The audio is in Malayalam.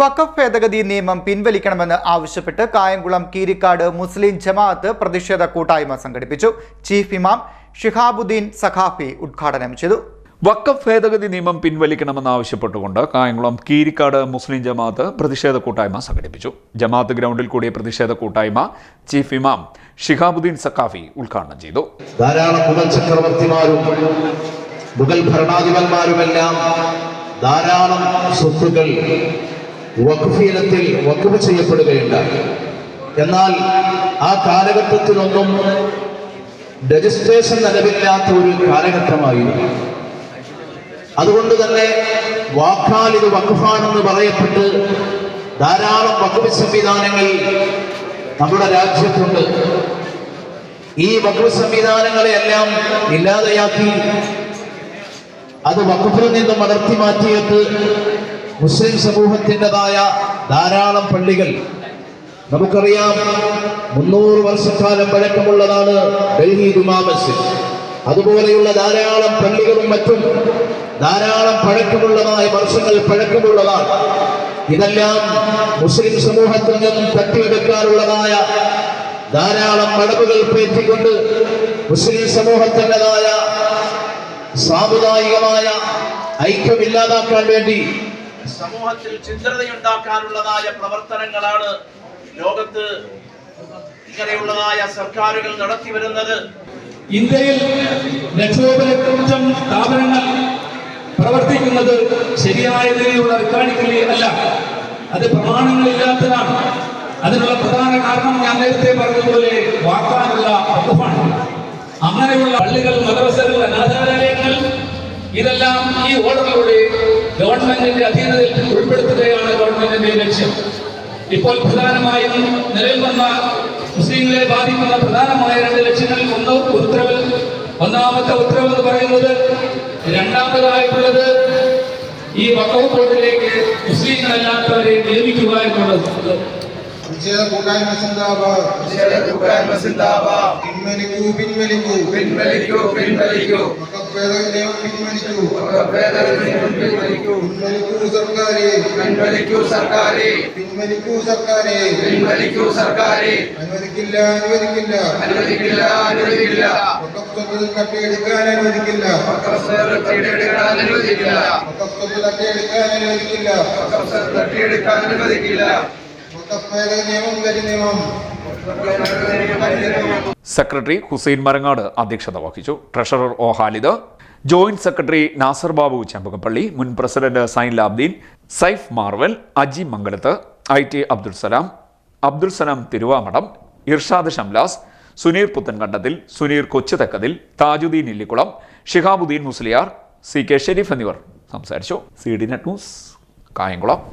വഖഫ് ഭേദഗതി നിയമം പിൻവലിക്കണമെന്ന് ആവശ്യപ്പെട്ട് കായംകുളം കീരിക്കാട് മുസ്ലിം ജമാഅത്ത് പ്രതിഷേധ കൂട്ടായ്മ സംഘടിപ്പിച്ചു. ചീഫ് ഇമാം ഷിഹാബുദ്ദീൻ സഖാഫി ഉദ്ഘാടനം ചെയ്തു. വക്കഫ് ഭേദഗതി നിയമം പിൻവലിക്കണമെന്നാവശ്യപ്പെട്ടുകൊണ്ട് കായംകുളം കീരിക്കാട് മുസ്ലിം ജമാഅത്ത് പ്രതിഷേധ കൂട്ടായ്മ സംഘടിപ്പിച്ചു. ജമാഅത്ത് ഗ്രൗണ്ടിൽ കൂടിയ പ്രതിഷേധ കൂട്ടായ്മ ചീഫ് ഇമാം ഷിഹാബുദ്ദീൻ സഖാഫി ഉദ്ഘാടനം ചെയ്തു. ധാരാളം മുഗൾ ചക്രവർത്തിമാരും മുഗൾ ഭരണാധിപന്മാരുമെല്ലാം ധാരാളം സ്വത്തുക്കൾ വഖഫീനത്തിൽ വഖഫ് ചെയ്യപ്പെടുകയുണ്ടായി. എന്നാൽ ആ കാലഘട്ടത്തിലൊന്നും രജിസ്ട്രേഷൻ നിലവില്ലാത്ത ഒരു കാലഘട്ടമായിരുന്നു. അതുകൊണ്ട് തന്നെ വാക്കാൽ ഇത് വഖഫാണെന്ന് പറയപ്പെട്ട് ധാരാളം വഖഫ് സംവിധാനങ്ങൾ നമ്മുടെ രാജ്യത്തുണ്ട്. ഈ വഖഫ് സംവിധാനങ്ങളെയെല്ലാം ഇല്ലാതെയാക്കി അത് വഖഫിൽ നിന്നും അടർത്തി മാറ്റിയിട്ട് മുസ്ലിം സമൂഹത്തിന്റെതായ ധാരാളം പള്ളികൾ. നമുക്കറിയാം മുന്നൂറ് വർഷക്കാലം പഴക്കമുള്ളതാണ് ഡൽഹി ജുമാ അതുപോലെയുള്ള ധാരാളം പള്ളികളും മറ്റും ധാരാളം പഴക്കമുള്ളതായ വർഷങ്ങൾ പഴക്കമുള്ളതാണ്. ഇതെല്ലാം മുസ്ലിം സമൂഹത്തിൽ നിന്നും തട്ടിയെടുക്കാനുള്ളതായ ധാരാളം മടവുകൾ പേറ്റിക്കൊണ്ട് മുസ്ലിം സമൂഹത്തിന്റെതായ സാമുദായികമായ ഐക്യം ഇല്ലാതാക്കാൻ വേണ്ടി സമൂഹത്തിൽ ചിന്തതയുണ്ടാക്കാനുള്ളതായ പ്രവർത്തനങ്ങളാണ് ലോകത്ത് ഇങ്ങനെയുള്ളതായ സർക്കാരുകൾ നടത്തി വരുന്നത്. ഇന്ത്യയിൽ ലക്ഷോപലക്ഷം സ്ഥാപനങ്ങൾ പ്രവർത്തിക്കുന്നത് ശരിയായ രീതിയിലുള്ള റെക്കോർഡിക്കലി അല്ല. അത് പ്രമാണങ്ങളില്ലാത്തതാണ്. അതിനുള്ള പ്രധാന കാരണം ഞാൻ നേരത്തെ പറഞ്ഞതുപോലെ വാക്കാനുള്ള വകുപ്പാണ് അങ്ങനെയുള്ള പള്ളികൾ മദ്രസകൾ അനാഥാലയങ്ങൾ ഇതെല്ലാം ഈ ഓർഡറിലൂടെ ഗവൺമെന്റിന്റെ അധീനതയിൽ ഉൾപ്പെടുത്തുകയാണ് ഗവൺമെന്റിന്റെ ലക്ഷ്യം. ഇപ്പോൾ പ്രധാനമായും നിലവിൽ വന്ന മുസ്ലിങ്ങളെ ബാധിക്കുന്ന പ്രധാനമായ രണ്ട് ലക്ഷ്യങ്ങളിൽ ഒന്ന് ഉത്തരവ് ഒന്നാമത്തെ ഉത്തരവ് എന്ന് പറയുന്നത് രണ്ടാമതായിട്ടുള്ളത് ഈ വക്കവ് ബോർഡിലേക്ക് മുസ്ലിങ്ങളല്ലാത്തവരെ നിയമിക്കുക എന്നുള്ളത്. പ്രതിഷേധ കൂട്ടായ്മ സിന്ദാബാദ് പിൻവലിക്കൂ പിൻവലിക്കൂ. പിൻവലിക്കൂ പിൻവലിക്കൂ. മതഭേദഗതി പിൻവലിക്കൂ. പിൻവലിക്കൂ. പിൻവലിക്കൂ സർക്കാരെ. പിൻവലിക്കൂ സർക്കാരെ. പിൻവലിക്കൂ സർക്കാരെ. പിൻവലിക്കൂ സർക്കാരെ. അനുവദിക്കില്ല അനുവദിക്കില്ല. അനുവദിക്കില്ല അനുവദിക്കില്ല. വഖഫ് സ്വത്ത് തട്ടിയെടുക്കാൻ അനുവദിക്കില്ല. തട്ടിയെടുക്കാൻ അനുവദിക്കില്ല. വഖഫ് സ്വത്ത് തട്ടിയെടുക്കാൻ അനുവദിക്കില്ല. തട്ടിയെടുക്കാൻ അനുവദിക്കില്ല. സെക്രട്ടറി ഹുസൈൻ മരങ്ങാട് അധ്യക്ഷത വഹിച്ചു. Treasurer O Halid. Joint secretary Nasar Babu Chempakappally. മുൻ president Zainulabdeen. Saif Marval Aji Mangalath. I T Abdul Salam. Abdul Salam Thiruvamadam Irshad Shamlas. Suneer Puthenkandathil. Suneer Kochuthekkathil. Tajuddin Illikkulam. Shihabuddin Musliyar. C K Sharif എന്നിവർ സംസാരിച്ചു. C D net news Kayamkulam.